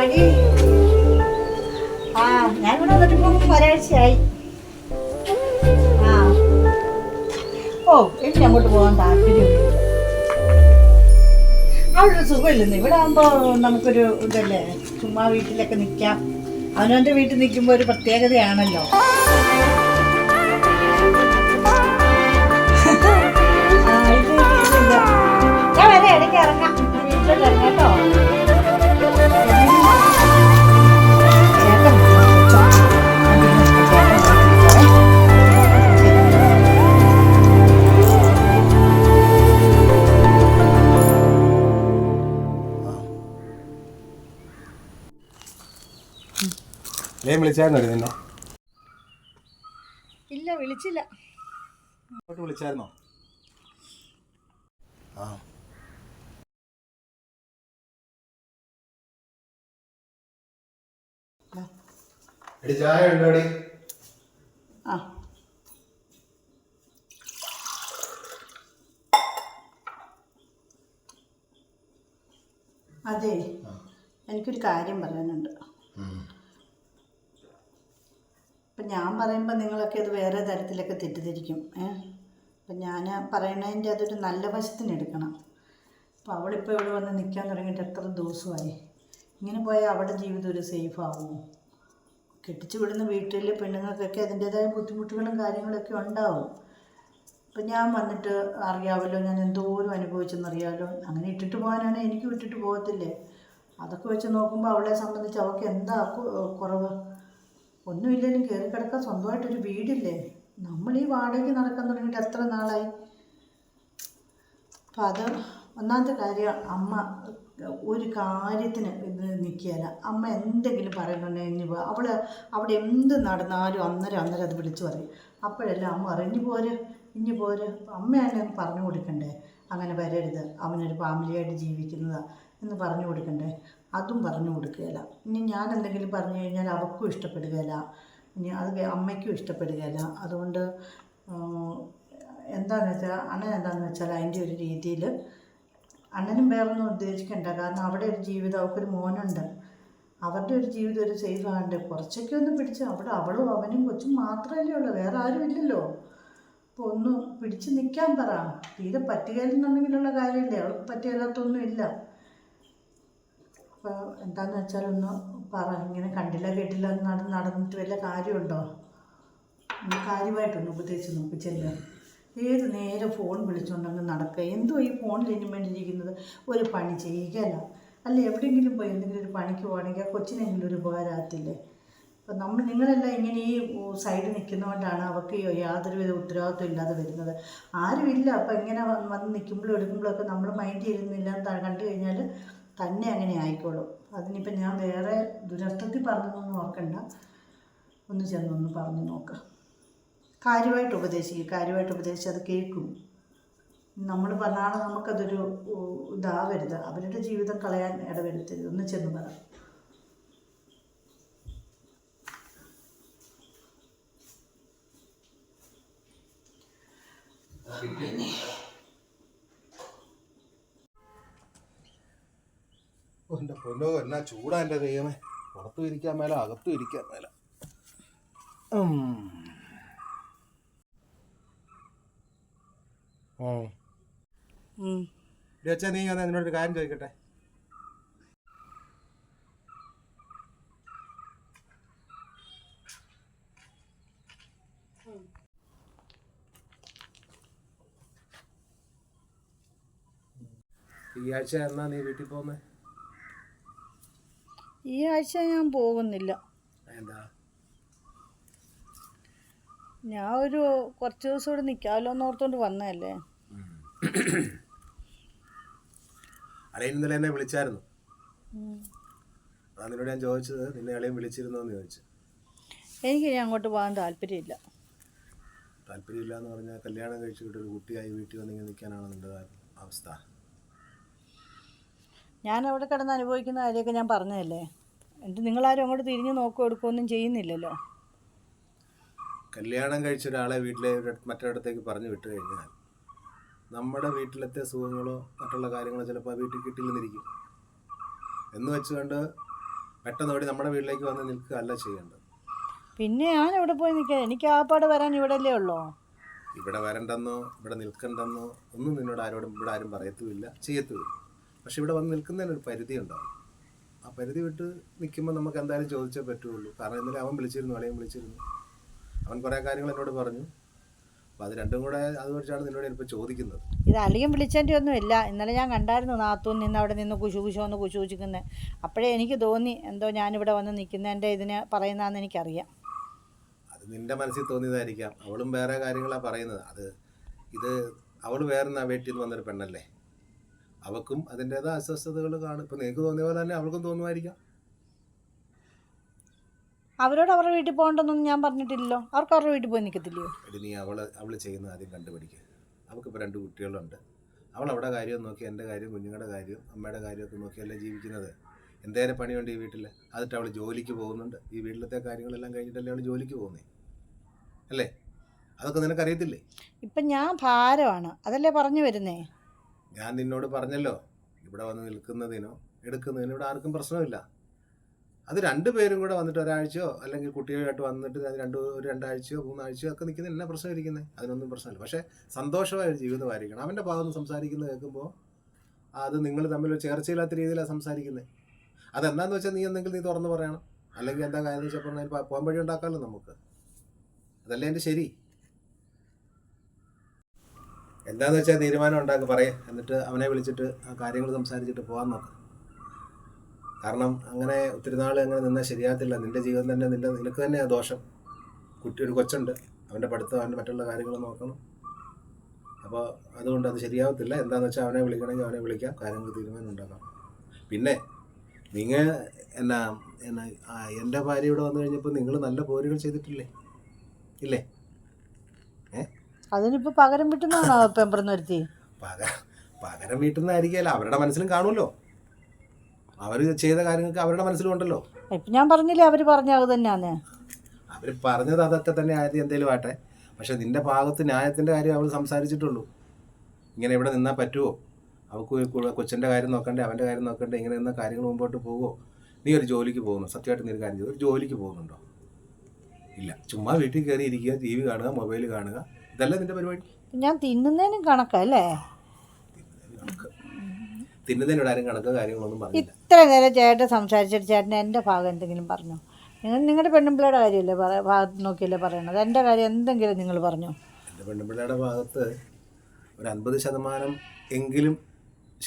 ആടി ആ ഞാൻ ഇവിടെ വന്നിട്ട് ഇപ്പം ഒരാഴ്ചയായി. ആ. ഓ എനിക്ക് പോകാൻ താല്പര്യമില്ല അവിടെ ഒരു സുഖമില്ലെന്ന്. ഇവിടെ ആകുമ്പോൾ നമുക്കൊരു ഇതല്ലേ ചുമ്മാ വീട്ടിലൊക്കെ നിൽക്കാം അവനവന്റെ വീട്ടിൽ നിൽക്കുമ്പോൾ ഒരു പ്രത്യേകതയാണല്ലോ. ഞാൻ വരെ ഇടയ്ക്ക് ഇറങ്ങാം. വീട്ടിലോട്ട് കേട്ടോ. വിളിച്ചായിരുന്നോ നിന്നെ? ഇല്ല വിളിച്ചില്ല. അങ്ങോട്ട് വിളിച്ചായിരുന്നോ? ആ. എടി ചായ ഉണ്ടോടി ആ. അതെ എനിക്കൊരു കാര്യം പറയാനുണ്ട് അപ്പം ഞാൻ പറയുമ്പോൾ നിങ്ങളൊക്കെ അത് വേറെ തരത്തിലൊക്കെ തെറ്റിദ്ധരിക്കും ഏ? അപ്പം ഞാൻ പറയണതിന്റെ അതൊരു നല്ല വശത്തിന് എടുക്കണം. അപ്പോൾ അവളിപ്പോൾ ഇവിടെ വന്ന് നിൽക്കാൻ തുടങ്ങിയിട്ട് എത്ര ദിവസമായി? ഇങ്ങനെ പോയാൽ അവളുടെ ജീവിതം ഒരു സേഫ് ആവുമോ കെട്ടിച്ചു വിടുന്ന വീട്ടിൽ പെണ്ണുങ്ങൾക്കൊക്കെ അതിന്റേതായ ബുദ്ധിമുട്ടുകളും കാര്യങ്ങളൊക്കെ ഉണ്ടാവും. അപ്പം ഞാൻ വന്നിട്ട് അറിയാമല്ലോ ഞാൻ എന്തോരം അനുഭവിച്ചെന്നറിയാമല്ലോ അങ്ങനെ ഇട്ടിട്ട് പോകാനാണ് എനിക്ക് വിട്ടിട്ട് പോകത്തില്ലേ? അതൊക്കെ വെച്ച് നോക്കുമ്പോൾ അവളെ സംബന്ധിച്ച് അവൾക്ക് എന്താ കുറവ്? ഒന്നുമില്ലെങ്കിലും കയറി കിടക്കാൻ സ്വന്തമായിട്ടൊരു വീടില്ലേ? നമ്മൾ ഈ വാടകയ്ക്ക് നടക്കാൻ തുടങ്ങിയിട്ട് എത്ര നാളായി? അപ്പം അത് ഒന്നാമത്തെ കാര്യം അമ്മ ഒരു കാര്യത്തിന് നിൽക്കുകയില്ല. അമ്മ എന്തെങ്കിലും പറയുന്നുണ്ടെങ്കിൽ ഇനി പോ- അവൾ അവിടെ എന്ത് നടന്നാലും അന്നേരം അന്നേരം അത് വിളിച്ചു പറയും. അപ്പോഴെല്ലാം അമ്മ അറിഞ്ഞു പോര് ഇനി പോര്. അമ്മയാണ് പറഞ്ഞു കൊടുക്കണ്ടേ? അങ്ങനെ വരരുത്. അവനൊരു ഫാമിലിയായിട്ട് ജീവിക്കുന്നതാണ് എന്ന് പറഞ്ഞു കൊടുക്കണ്ടേ? അതും പറഞ്ഞു കൊടുക്കുകയില്ല. ഇനി ഞാൻ എന്തെങ്കിലും പറഞ്ഞു കഴിഞ്ഞാൽ അവൾക്കും ഇഷ്ടപ്പെടുകയില്ല. ഇനി അത് അമ്മയ്ക്കും ഇഷ്ടപ്പെടുകയില്ല. അതുകൊണ്ട് എന്താണെന്ന് വെച്ചാൽ അണ്ണൻ എന്താണെന്ന് വെച്ചാൽ അതിന്റെ ഒരു രീതിയിൽ അണ്ണനും വേറൊന്നും ഉദ്ദേശിക്കണ്ട. കാരണം അവിടെ ഒരു ജീവിതം അവർക്കൊരു മോനുണ്ട്. അവരുടെ ഒരു ജീവിതം ഒരു സേഫ് ആകണ്ടേ കുറച്ചൊക്കെ ഒന്ന് പിടിച്ച് അവിടെ അവളും അവനും കൊച്ചും മാത്രമല്ലേ ഉള്ളൂ. വേറെ ആരും ഇല്ലല്ലോ. അപ്പോൾ ഒന്ന് പിടിച്ച് നിൽക്കാൻ പറ. തീരെ പറ്റുകയില്ലെന്നുണ്ടെങ്കിലുള്ള കാര്യമില്ലേ? അവൾക്ക് പറ്റുകയില്ലാത്തൊന്നും ഇല്ല. അപ്പോൾ എന്താന്ന് വെച്ചാൽ ഒന്ന് പറ ഇങ്ങനെ കണ്ടില്ല കേട്ടില്ല നട നടന്നിട്ട് വല്ല കാര്യമുണ്ടോ? ഒന്ന് കാര്യമായിട്ടൊന്ന് ഉപദേശിച്ച് നോക്കി ചെല്ലുക ഏത് നേരെ ഫോൺ വിളിച്ചുകൊണ്ടങ്ങ് നടക്കുക? എന്തോ ഈ ഫോണിൽ ഇനി വേണ്ടിയിരിക്കുന്നത് ഒരു പണി ചെയ്യുകയല്ല അല്ല എവിടെയെങ്കിലും പോയി എന്തെങ്കിലും ഒരു പണിക്ക് പോകണമെങ്കിൽ ആ കൊച്ചിനെങ്കിലും ഒരു ഉപകാരമാകത്തില്ലേ അപ്പം നമ്മൾ നിങ്ങളെല്ലാം ഇങ്ങനെ ഈ സൈഡിൽ നിൽക്കുന്നതുകൊണ്ടാണ് അവർക്ക് യാതൊരുവിധ ഉത്തരവാദിത്വം ഇല്ലാതെ വരുന്നത്. ആരുമില്ല. അപ്പം ഇങ്ങനെ വന്ന് നിൽക്കുമ്പോഴും എടുക്കുമ്പോഴൊക്കെ നമ്മൾ മൈൻഡ് ചെയ്യുന്നില്ല കണ്ടു കഴിഞ്ഞാൽ തന്നെ അങ്ങനെ ആയിക്കോളും. അതിനിപ്പം ഞാൻ വേറെ ദുരർത്ഥത്തിൽ പറഞ്ഞതൊന്നും ഓർക്കണ്ട. ഒന്ന് ചെന്നൊന്ന് പറഞ്ഞു നോക്കാം. കാര്യമായിട്ട് ഉപദേശിക്കുക കാര്യമായിട്ട് ഉപദേശിച്ച് അത് കേൾക്കും. നമ്മൾ പറഞ്ഞാണ് നമുക്കതൊരു ഇതാവരുത്. അവരുടെ ജീവിതം കളയാൻ ഇടവരുത്തരുത്. ഒന്ന് ചെന്ന് പറ. ഓ, എന്റെ പൊന്നോ എന്നാ ചൂടാ എന്റെ ദൈവമേ. പുറത്തും ഇരിക്കാൻ മേല അകത്തും ഇരിക്കാൻ മേല. അച്ഛാ നീ വന്നാൽ എന്നോടൊരു കാര്യം ചോദിക്കട്ടെ? ഈ ആഴ്ച എന്നാ നീ വീട്ടിൽ പോകുന്നേ? ഈ ആഴ്ച ഞാൻ പോകുന്നില്ല. ഞാൻ ഒരു കുറച്ച് ദിവസം ഇവിടെ നിൽക്കാമല്ലോ എന്ന് ഓർത്തോണ്ട് വന്നതല്ലേ? അളിയൻ ഇന്നലെ എന്നെ വിളിച്ചായിരുന്നു. അതിനോട് ഞാൻ ചോദിച്ചത് നിന്നെ അളിയൻ വിളിച്ചിരുന്നോ എന്ന് ചോദിച്ചു. എനിക്ക് ഞാൻ അങ്ങോട്ട് പോകാൻ താല്പര്യമില്ല. താല്പര്യമില്ല എന്ന് പറഞ്ഞാൽ കല്യാണം കഴിച്ചിട്ട് ഒരു കുട്ടിയായി വീട്ടിൽ വന്നിങ്ങനെ നിൽക്കാനാണ് നിന്റെ അവസ്ഥ. ഞാൻ അവിടെ കിടന്ന് അനുഭവിക്കുന്ന കാര്യമൊക്കെ ഞാൻ പറഞ്ഞതല്ലേ? എന്നിട്ട് നിങ്ങളാരും അങ്ങോട്ട് തിരിഞ്ഞു നോക്കുക എടുക്കുകയൊന്നും ചെയ്യുന്നില്ലല്ലോ. കല്യാണം കഴിച്ച ഒരാളെ വീട്ടിലെ മറ്റൊരിടത്തേക്ക് പറഞ്ഞു വിട്ടു കഴിഞ്ഞാൽ നമ്മുടെ വീട്ടിലത്തെ സുഖങ്ങളോ മറ്റുള്ള കാര്യങ്ങളോ ചിലപ്പോൾ ആ വീട്ടിൽ കിട്ടില്ലെന്നിരിക്കും. എന്ന് വെച്ചുകൊണ്ട് പെട്ടെന്ന് ഓടി നമ്മുടെ വീട്ടിലേക്ക് വന്ന് നിൽക്കുക അല്ല ചെയ്യേണ്ടത്. പിന്നെ ഞാൻ എവിടെ പോയി നിൽക്കാം എനിക്ക് ആ പാട് വരാൻ ഇവിടെ അല്ലേ ഉള്ളൂ? ഇവിടെ വരണ്ടെന്നോ ഇവിടെ നിൽക്കണ്ടെന്നോ ഒന്നും നിന്നോട് ആരോടും ഇവിടെ ആരും പറയത്തുമില്ല ചെയ്യത്തുമില്ല. പക്ഷെ ഇവിടെ വന്ന് നിൽക്കുന്നതിനൊരു പരിധി ഉണ്ടാവും പരിധി വിട്ട് നിൽക്കുമ്പോൾ നമുക്ക് എന്തായാലും ചോദിച്ചേ പറ്റുള്ളൂ. കാരണം ഇന്നലെ അവൻ വിളിച്ചിരുന്നു അളിയൻ വിളിച്ചിരുന്നു. അവൻ കുറേ കാര്യങ്ങൾ എന്നോട് പറഞ്ഞു. അപ്പോൾ അത് രണ്ടും കൂടെ അത് വെച്ചാണ് നിന്നോട് ഇപ്പോൾ ചോദിക്കുന്നത്. ഇത് അളിയും വിളിച്ചതിന്റെ ഒന്നുമില്ല ഇന്നലെ ഞാൻ കണ്ടായിരുന്നു നാത്തൂൻ നിന്ന് അവിടെ നിന്ന് കുശു കുശു എന്ന് കുശു കുശിക്കുന്നത് അപ്പോഴേ എനിക്ക് തോന്നി എന്തോ ഞാനിവിടെ വന്ന് നിൽക്കുന്നതിന്റെ ഇതിന് പറയുന്നതെന്ന് എനിക്കറിയാം. അത് നിന്റെ മനസ്സിൽ തോന്നിയതായിരിക്കാം. അവളും വേറെ കാര്യങ്ങളാണ് പറയുന്നത്. അത് ഇത് അവൾ വേറെ വീട്ടിൽ നിന്ന് വന്നൊരു പെണ്ണല്ലേ? അവക്കും അതിന്റെതായ അസ്വസ്ഥതകൾ കാണും. ഇപ്പം നിനക്ക് തോന്നിയ പോലെ തന്നെ അവൾക്കും തോന്നുമായിരിക്കാം. അവരോട് അവരുടെ വീട്ടിൽ പോകണ്ടെന്നൊന്നും ഞാൻ പറഞ്ഞിട്ടില്ലല്ലോ. അവർക്ക് അവരുടെ വീട്ടിൽ പോയി നിൽക്കത്തില്ലയോ? എടി നീ അവളെ അവൾ ചെയ്യുന്ന ആദ്യം കണ്ടുപിടിക്കുക അവൾക്കിപ്പോൾ രണ്ട് കുട്ടികളുണ്ട്. അവൾ അവിടെ കാര്യം നോക്കി എന്റെ കാര്യം കുഞ്ഞുങ്ങളുടെ കാര്യം അമ്മയുടെ കാര്യമൊക്കെ നോക്കിയല്ലേ ജീവിക്കുന്നത്? എന്തേലും പണിയുണ്ട് ഈ വീട്ടിൽ? അതിട്ട് അവൾ ജോലിക്ക് പോകുന്നുണ്ട്. ഈ വീട്ടിലത്തെ കാര്യങ്ങളെല്ലാം കഴിഞ്ഞിട്ടല്ലേ അവൾ ജോലിക്ക് പോകുന്നേ? അല്ലേ? അതൊക്കെ നിനക്കറിയത്തില്ലേ? ഇപ്പം ഞാൻ ഭാരമാണ് അതല്ലേ പറഞ്ഞു വരുന്നേ? ഞാൻ നിന്നോട് പറഞ്ഞല്ലോ ഇവിടെ വന്ന് നിൽക്കുന്നതിനോ എടുക്കുന്നതിനോ ഇവിടെ ആർക്കും പ്രശ്നമില്ല. അത് രണ്ടുപേരും കൂടെ വന്നിട്ട് ഒരാഴ്ചയോ അല്ലെങ്കിൽ കുട്ടികളായിട്ട് വന്നിട്ട് രണ്ട് ഒരു രണ്ടാഴ്ചയോ മൂന്നാഴ്ചയോ ഒക്കെ നിൽക്കുന്ന എന്നാ പ്രശ്നം ഇരിക്കുന്നത് അതിനൊന്നും പ്രശ്നമില്ല. പക്ഷേ സന്തോഷമായ ജീവിതമായിരിക്കണം അവന്റെ ഭാഗത്ത് സംസാരിക്കുന്നത് കേൾക്കുമ്പോൾ അത് നിങ്ങൾ തമ്മിൽ ഒരു ചേർച്ചയില്ലാത്ത രീതിയിലാണ് സംസാരിക്കുന്നത്. അതെന്താന്ന് വെച്ചാൽ നീ എന്തെങ്കിലും നീ തുറന്ന് പറയണം. അല്ലെങ്കിൽ എന്താ കാര്യം വെച്ചാൽ പറഞ്ഞാൽ പോകാൻ വഴി ഉണ്ടാക്കാമല്ലോ നമുക്ക്. അതല്ലേ എന്റെ ശരി? എന്താന്ന് വെച്ചാൽ തീരുമാനം ഉണ്ടാക്കി പറയാം. എന്നിട്ട് അവനെ വിളിച്ചിട്ട് ആ കാര്യങ്ങൾ സംസാരിച്ചിട്ട് പോകാൻ നോക്കാം. കാരണം അങ്ങനെ ഒത്തിരി നാൾ അങ്ങനെ നിന്നാൽ ശരിയാകത്തില്ല. നിന്റെ ജീവിതം തന്നെ നിന്റെ നിനക്ക് തന്നെയാ ദോഷം. കുട്ടി ഒരു കൊച്ചുണ്ട്. അവന്റെ പഠിത്തം അവന്റെ മറ്റുള്ള കാര്യങ്ങൾ നോക്കണം. അപ്പോൾ അതുകൊണ്ട് അത് ശരിയാവത്തില്ല. എന്താണെന്ന് വെച്ചാൽ അവനെ വിളിക്കണമെങ്കിൽ അവനെ വിളിക്കാം. കാര്യങ്ങൾ തീരുമാനം ഉണ്ടാക്കാം. പിന്നെ നിങ്ങൾ എന്നാ എന്നാ എന്റെ ഭാര്യ ഇവിടെ വന്നു കഴിഞ്ഞപ്പോൾ നിങ്ങൾ നല്ല പോരുകൾ ചെയ്തിട്ടില്ലേ? ഇല്ലേ? അതിനിപ്പോൾ പകരം വിട്ടുന്നാണോ പെമ്പറന്ന് വരുത്തി? പകരം വീട്ടിൽ അവരുടെ മനസ്സിലും കാണുമല്ലോ അവർ ചെയ്ത കാര്യങ്ങൾക്ക് അവരുടെ മനസ്സിലും ഉണ്ടല്ലോ ഇപ്പം ഞാൻ പറഞ്ഞില്ലേ അവർ പറഞ്ഞ അത് തന്നെയാന്ന്. അവർ പറഞ്ഞത് അതൊക്കെ തന്നെ ആയത് എന്തേലും ആട്ടെ. പക്ഷെ നിന്റെ ഭാഗത്ത് ന്യായത്തിന്റെ കാര്യം അവൾ സംസാരിച്ചിട്ടുള്ളൂ. ഇങ്ങനെ ഇവിടെ നിന്നാ പറ്റുമോ അവൾക്ക് കൊച്ചിന്റെ കാര്യം നോക്കണ്ടേ അവന്റെ കാര്യം നോക്കണ്ടേ ഇങ്ങനെ നിന്ന കാര്യങ്ങൾ മുമ്പോട്ട് പോകുമോ നീ ഒരു ജോലിക്ക് പോകുന്നു. സത്യമായിട്ട് നീ ഒരു കാര്യം ചെയ്തു ഒരു ജോലിക്ക് പോകുന്നുണ്ടോ? ഇല്ല. ചുമ്മാ വീട്ടിൽ കയറി ഇരിക്കുക ടി വി കാണുക മൊബൈൽ കാണുക. ഇതല്ല നിന്റെ പരിപാടി? ഞാൻ തിന്നുന്നതിനും കണക്കല്ലേ തിന്നുന്നതിനോട് ആരും കണക്ക് കാര്യങ്ങളൊന്നും പറഞ്ഞില്ല. ഇത്ര നേരം ചേട്ടൻ സംസാരിച്ചിട്ട് ചേട്ടൻ എന്റെ ഭാഗം എന്തെങ്കിലും പറഞ്ഞു? നിങ്ങൾ നിങ്ങളുടെ പെണ്ണുമ്പിള്ളയുടെ കാര്യമല്ലേ ഭാഗത്ത് നോക്കിയല്ലേ പറയണത്? എന്റെ കാര്യം എന്തെങ്കിലും നിങ്ങൾ പറഞ്ഞു? എന്റെ പെണ്ണുപിള്ളയുടെ ഭാഗത്ത് ഒരു അൻപത് ശതമാനം എങ്കിലും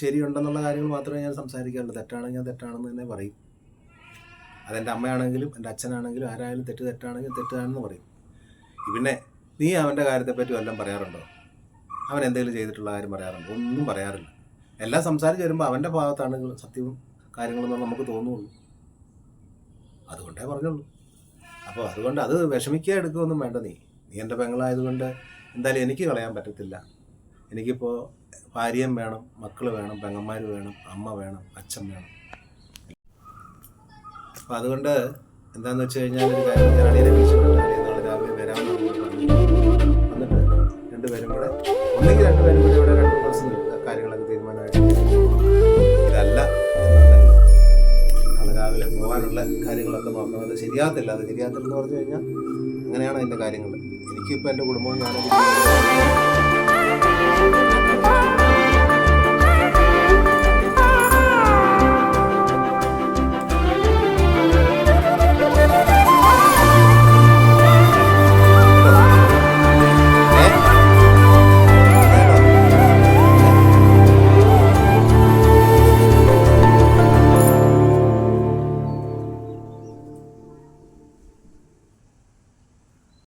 ശരിയുണ്ടെന്നുള്ള കാര്യങ്ങൾ മാത്രമേ ഞാൻ സംസാരിക്കാറുള്ളൂ. തെറ്റാണെങ്കിൽ ഞാൻ തെറ്റാണെന്ന് തന്നെ പറയും. അതെന്റെ അമ്മയാണെങ്കിലും എന്റെ അച്ഛനാണെങ്കിലും ആരായാലും തെറ്റ് തെറ്റാണെങ്കിൽ തെറ്റാണെന്ന് പറയും. പിന്നെ നീ അവന്റെ കാര്യത്തെപ്പറ്റി വല്ലതും പറയാറുണ്ടോ? അവൻ എന്തെങ്കിലും ചെയ്തിട്ടുള്ള കാര്യം പറയാറുണ്ടോ? ഒന്നും പറയാറില്ല. എല്ലാം സംസാരിച്ച് വരുമ്പോൾ അവന്റെ ഭാഗത്താണ് സത്യവും കാര്യങ്ങളെന്ന് നമുക്ക് തോന്നുള്ളൂ. അതുകൊണ്ടേ പറഞ്ഞുള്ളൂ. അപ്പോൾ അതുകൊണ്ട് അത് വിഷമിക്കുക എടുക്കുകയൊന്നും വേണ്ട നീ. നീ എന്റെ പെങ്ങളായതുകൊണ്ട് എന്തായാലും എനിക്ക് കളയാൻ പറ്റത്തില്ല. എനിക്കിപ്പോൾ ഭാര്യയും വേണം മക്കൾ വേണം പെങ്ങന്മാർ വേണം അമ്മ വേണം അച്ഛൻ വേണം. അപ്പോൾ അതുകൊണ്ട് എന്താണെന്ന് വെച്ച് കഴിഞ്ഞാൽ ഒരു കാര്യം ഞാൻ അളിയനെ വിളിച്ചിട്ടുണ്ട് രാവിലെ പറഞ്ഞത് എന്നിട്ട് രണ്ടുപേരും കൂടെ ഒന്നെങ്കിൽ രണ്ടുപേരും കൂടെ ഇവിടെ രണ്ട് ദിവസം കാര്യങ്ങളൊക്കെ തീരുമാനമായിട്ട് ഇതല്ല എന്നുണ്ടെങ്കിൽ. നാളെ രാവിലെ പോകാനുള്ള കാര്യങ്ങളൊക്കെ നോക്കണം അത് ശരിയാകത്തില്ല. അത് ശരിയാകത്തില്ലെന്ന് പറഞ്ഞു കഴിഞ്ഞാൽ അങ്ങനെയാണ് അതിന്റെ കാര്യങ്ങൾ. എനിക്കിപ്പോൾ എന്റെ കുടുംബവും ഞാനും